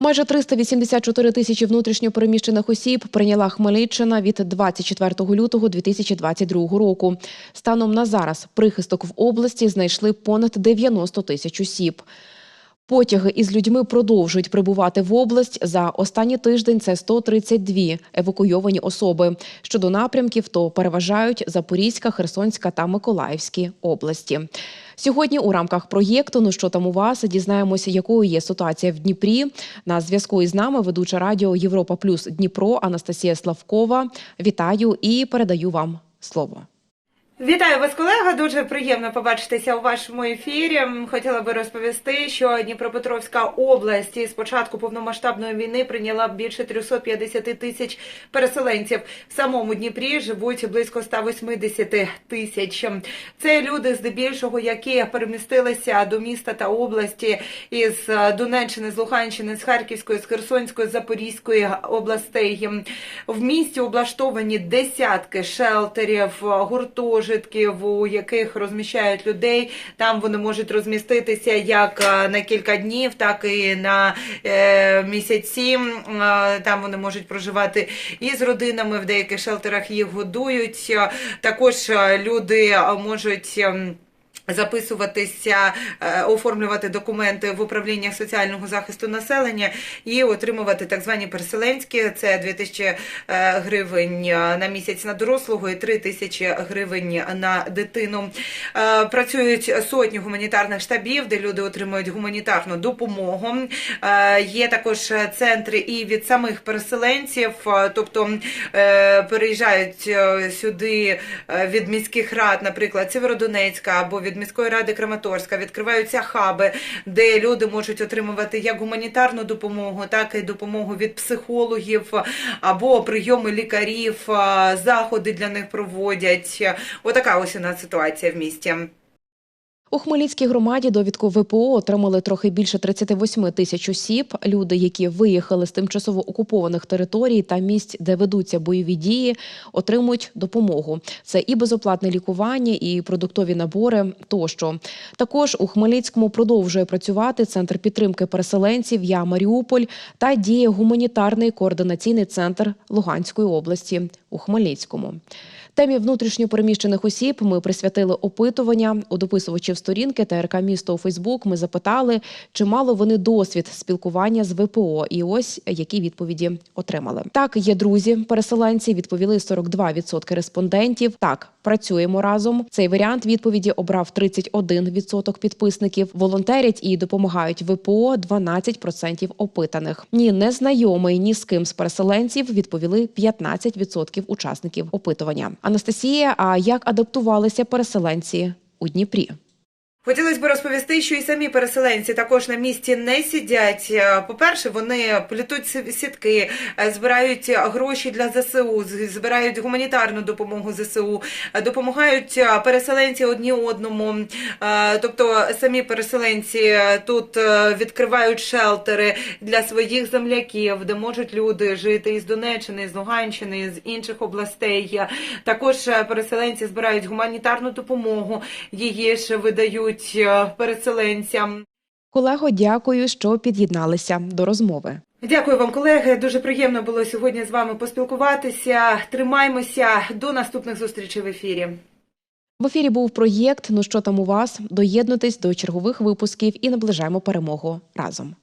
Майже 384 тисячі внутрішньопереміщених осіб прийняла Хмельниччина від 24 лютого 2022 року. Станом на зараз прихисток в області знайшли понад 90 тисяч осіб. Потяги із людьми продовжують прибувати в область. За останній тиждень це 132 евакуйовані особи. Щодо напрямків, то переважають Запорізька, Херсонська та Миколаївські області. Сьогодні у рамках проєкту Ну що там у вас дізнаємося, якою є ситуація в Дніпрі. На зв'язку із нами ведуча радіо Європа Плюс Дніпро Анастасія Славкова. Вітаю і передаю вам слово. Вітаю вас, колега. Дуже приємно побачитися у вашому ефірі. Хотіла би розповісти, що Дніпропетровська область із початку повномасштабної війни прийняла більше 350 тисяч переселенців. В самому Дніпрі живуть близько 180 тисяч. Це люди, здебільшого, які перемістилися до міста та області із Донеччини, з Луганщини, з Харківської, з Херсонської, Запорізької областей. В місті облаштовані десятки шелтерів, гуртожитків, у яких розміщають людей. Там вони можуть розміститися як е, на кілька днів, так і на е, місяці. Е, Там вони можуть проживати і з родинами. В деяких шелтерах їх годують. Також люди можуть. Записуватися, е, оформлювати документи в управліннях соціального захисту населення і отримувати так звані переселенські. Це 2000 е, гривень на місяць на дорослого і 3000 гривень на дитину. Е, Працюють сотні гуманітарних штабів, де люди отримують гуманітарну допомогу. Е, Є також центри і від самих переселенців, е, тобто е, переїжджають е, сюди е, від міських рад, наприклад, Сєвєродонецька або від міської ради Краматорська. Відкриваються хаби, де люди можуть отримувати як гуманітарну допомогу, так і допомогу від психологів або прийоми лікарів, заходи для них проводять. Отака ось у нас ситуація в місті. У Хмельницькій громаді довідку ВПО отримали трохи більше 38 тисяч осіб. Люди, які виїхали з тимчасово окупованих територій та місць, де ведуться бойові дії, отримують допомогу. Це і безоплатне лікування, і продуктові набори тощо. Також у Хмельницькому продовжує працювати центр підтримки переселенців Я Маріуполь та діє гуманітарний координаційний центр Луганської області у Хмельницькому. Темі внутрішньопереміщених осіб ми присвятили опитування у дописувачів сторінки ТРК місто у Фейсбук. Ми запитали, чи мали вони досвід спілкування з ВПО, і ось які відповіді отримали. Так, є друзі, переселенці відповіли 42% респондентів. Так, працюємо разом. Цей варіант відповіді обрав 31% підписників. Волонтерять і допомагають ВПО 12% опитаних. Ні, не знайомий ні з ким з переселенців відповіли 15% учасників опитування. Анастасія, а як адаптувалися переселенці у Дніпрі? Хотілося б розповісти, що і самі переселенці також на місці не сидять. Е, По-перше, вони плетуть сі- сітки, е, збирають гроші для ЗСУ, збирають гуманітарну допомогу ЗСУ, е, допомагають переселенці одні одному. Тобто самі переселенці тут відкривають шелтери для своїх земляків, де можуть люди жити із Донеччини, з Луганщини, з інших областей. Також переселенці збирають гуманітарну допомогу, її ж видають е, переселенцям. Колего, дякую, що під'єдналися до розмови. Дякую вам, колеги. Дуже приємно було сьогодні з вами поспілкуватися. Тримаймося до наступних зустрічей в ефірі. В ефірі був проєкт Ну що там у вас? Доєднуйтесь до чергових випусків і наближаємо перемогу разом.